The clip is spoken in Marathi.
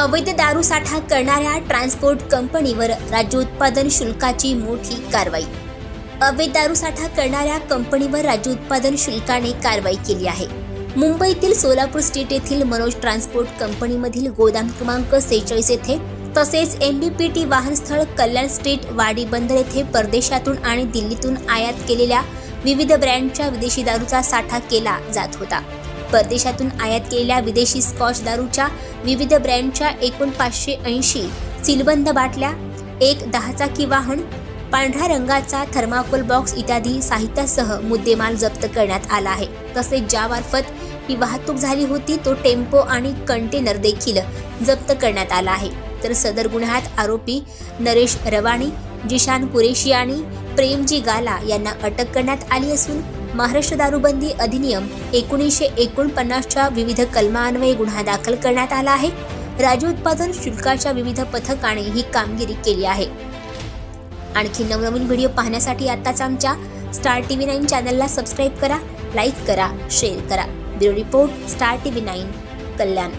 अवैध दारू साठा करणाऱ्या ट्रान्सपोर्ट कंपनीवर राज्य उत्पादन शुल्काची मोठी कारवाई. अवैध दारू साठा करणाऱ्या कंपनीवर राज्य उत्पादन शुल्काने कारवाई केली आहे. मुंबईतील सोलापूर स्ट्रीट येथील मनोज ट्रान्सपोर्ट कंपनीमधील गोदाम क्रमांक सेहेचाळीस येथे तसेच एमबीपीटी वाहनस्थळ कल्याण स्ट्रीट वाडी बंदर येथे परदेशातून आणि दिल्लीतून आयात केलेल्या विविध ब्रँडच्या विदेशी दारूचा साठा केला जात होता. परदेशातून आयात केलेल्या विदेशी स्कॉच दारूच्या विविध ब्रँडच्या एकूण पाचशे ऐंशी सीलबंद बाटल्या एक दहाचाकी वाहन पांढऱ्या रंगाचा थर्माकोल बॉक्स इत्यादी साहित्यासह मुद्देमाल जप्त करण्यात आला आहे. तसेच ज्यामार्फत ही वाहतूक झाली होती तो टेम्पो आणि कंटेनर देखील जप्त करण्यात आला आहे. तर सदर गुन्ह्यात आरोपी नरेश रवाणी जिशान कुरेशी आणि प्रेमजी गाला यांना अटक करण्यात आली असून महाराष्ट्र दारूबंदी अधिनियम एकोणीसशे एकोणपन्नासच्या विविध कलमान्वये गुन्हा दाखल करण्यात आला आहे. राज्य उत्पादन शुल्काच्या विविध पथकाने ही कामगिरी केली आहे. आणखी नवनवीन व्हिडिओ पाहण्यासाठी आत्ताच आमच्या स्टार टी व्ही नाईन चॅनलला सबस्क्राईब करा लाईक करा शेअर करा. Bureau report star T V nine Kalyan.